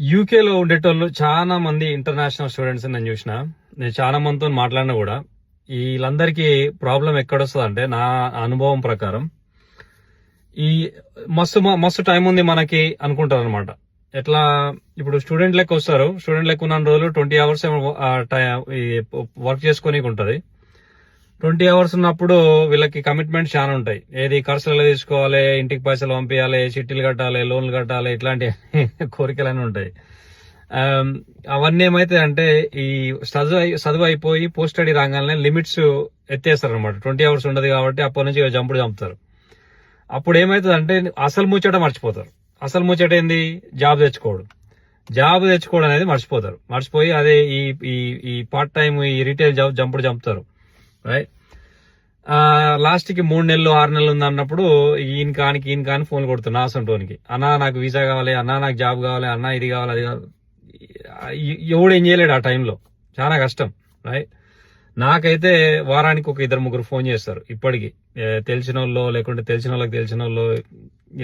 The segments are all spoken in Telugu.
యూకేలో ఉండేటోళ్ళు చాలా మంది ఇంటర్నేషనల్ స్టూడెంట్స్ నేను చూసిన. నేను చాలా మందితో మాట్లాడినా కూడా. వీళ్ళందరికీ ప్రాబ్లం ఎక్కడొస్తుంది అంటే నా అనుభవం ప్రకారం. ఈ మస్తు మస్తు టైం ఉంది మనకి అనుకుంటారు అనమాట ఎట్లా ఇప్పుడు స్టూడెంట్ లెక్క వస్తారు. స్టూడెంట్ లెక్క ఉన్న రోజులు ట్వంటీ అవర్స్ వర్క్ చేసుకోనికి ఉంటది ట్వంటీ అవర్స్ ఉన్నప్పుడు వీళ్ళకి కమిట్మెంట్ చాలా ఉంటాయి. ఏది ఖర్చులు ఎలా తీసుకోవాలి ఇంటికి పైసలు పంపించాలి చిట్టీలు కట్టాలి లోన్లు కట్టాలి ఇట్లాంటి కోరికలన్నీ ఉంటాయి. అవన్నీ ఏమైతే అంటే ఈ చదువు అయి- చదువు అయిపోయి పోస్ట్ స్టడీ రాగానే లిమిట్స్ ఎత్తేస్తారు అనమాట ట్వంటీ అవర్స్ ఉండదు కాబట్టి అప్పటి నుంచి జంపుడు చంపుతారు. అప్పుడు ఏమైతుంది అంటే అసలు ముచ్చట మర్చిపోతారు. అసలు ముచ్చట ఏంది? జాబ్ తెచ్చుకోవడం. జాబ్ తెచ్చుకోవడం అనేది మర్చిపోతారు. మర్చిపోయి అదే ఈ ఈ ఈ పార్ట్ టైం ఈ రీటైల్ జాబ్ జంపుడు చంపుతారు. రైట్ లాస్ట్కి మూడు నెలలు ఆరు నెలలు ఉంది అన్నప్పుడు ఈయన కానికి ఈయన కాని ఫోన్ కొడుతున్నా అసంటోనికి అన్నా నాకు వీసా కావాలి అన్నా నాకు జాబ్ కావాలి అన్నా ఇది కావాలి అది కావాలి. ఎవడు ఏం చేయలేడు ఆ టైంలో. చాలా కష్టం రైట్ నాకైతే వారానికి ఒక ఇద్దరు ముగ్గురు ఫోన్ చేస్తారు ఇప్పటికి. తెలిసిన వాళ్ళు లేకుంటే తెలిసిన వాళ్ళకి తెలిసిన వాళ్ళు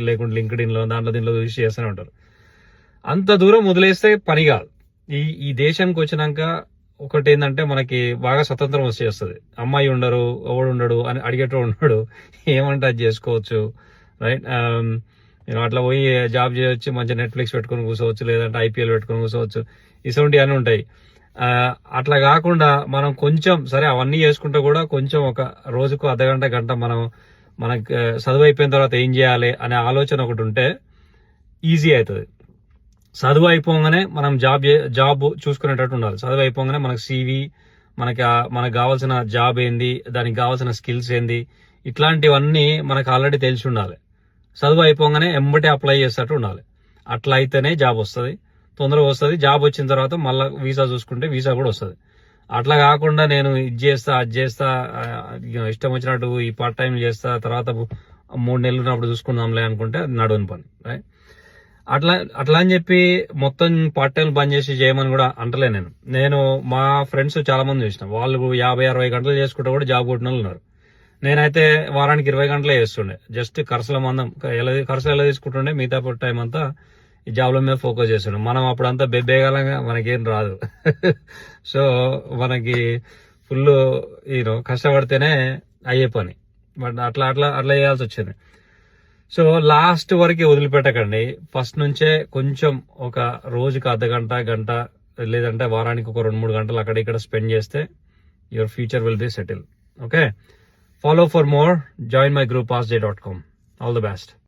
లేకుంటే లింక్డ్ ఇన్లో దాంట్లో దీంట్లో చూసి చేస్తూనే ఉంటారు. అంత దూరం వదిలేస్తే పని కాదు. ఈ ఈ దేశానికి వచ్చినాక ఒకటి ఏంటంటే మనకి బాగా స్వతంత్రం వచ్చేస్తుంది అమ్మాయి ఉండరు ఎవడు ఉండడు అని అడిగేటోడు ఉండడు. ఏమంటే అది చేసుకోవచ్చు రైట్ నేను um, అట్లా పోయి జాబ్ చేయొచ్చు మంచిగా నెట్ఫ్లిక్స్ పెట్టుకొని కూర్చోవచ్చు లేదంటే ఐపీఎల్ పెట్టుకొని కూర్చోవచ్చు. ఇటువంటి అన్నీ ఉంటాయి. అట్లా కాకుండా మనం కొంచెం సరే అవన్నీ చేసుకుంటే కూడా కొంచెం ఒక రోజుకు అర్ధగంట గంట మనం మనకి చదువు అయిపోయిన తర్వాత ఏం చేయాలి అనే ఆలోచన ఒకటి ఉంటే ఈజీ అవుతుంది. చదువు అయిపోగానే మనం జాబ్ జాబ్ చూసుకునేటట్టు ఉండాలి. చదువు అయిపోగానే మనకు సీవీ మనకి మనకు కావాల్సిన జాబ్ ఏంది దానికి కావాల్సిన స్కిల్స్ ఏంది ఇట్లాంటివన్నీ మనకు ఆల్రెడీ తెలిసి ఉండాలి. చదువు అయిపోగానే ఎంబటే అప్లై చేసేటట్టు ఉండాలి. అట్లా అయితేనే జాబ్ వస్తుంది. తొందరగా వస్తుంది. జాబ్ వచ్చిన తర్వాత మళ్ళీ వీసా చూసుకుంటే వీసా కూడా వస్తుంది. అట్లా కాకుండా నేను ఇది చేస్తా అది చేస్తా ఇష్టం వచ్చినట్టు ఈ పార్ట్ టైం చేస్తా తర్వాత మూడు నెలలు ఉన్నప్పుడు చూసుకుందాంలే అనుకుంటే అది నడవని పని రైట్ అట్లా అట్లా అని చెప్పి మొత్తం పార్ట్ టైం బంద్ చేసి చేయమని కూడా అంటలే నేను. నేను మా ఫ్రెండ్స్ చాలా మంది చూసిన. వాళ్ళు యాభై అరవై గంటలు చేసుకుంటే కూడా జాబ్ కొట్టిన ఉన్నారు. నేనైతే వారానికి ఇరవై గంటలే చేస్తుండే. జస్ట్ ఖర్చుల మందం ఎలా ఖర్చులు ఎలా తీసుకుంటుండే మిగతా టైం అంతా ఈ జాబ్ల మీద ఫోకస్ చేస్తుండే. మనం అప్పుడంతా బెబ్బేగాలంగా మనకేం రాదు. సో మనకి ఫుల్ యూనో కష్టపడితేనే అయ్యే పని. బట్ అట్లా అట్లా అట్లా చేయాల్సి వచ్చింది. సో లాస్ట్ వరకు వదిలిపెట్టకండి. ఫస్ట్ నుంచే కొంచెం ఒక రోజుకి అర్ధ గంట గంట లేదంటే వారానికి ఒక రెండు మూడు గంటలు అక్కడ ఇక్కడ స్పెండ్ చేస్తే your future will be settle. Okay? Follow for more join my group as day dot com. All the best.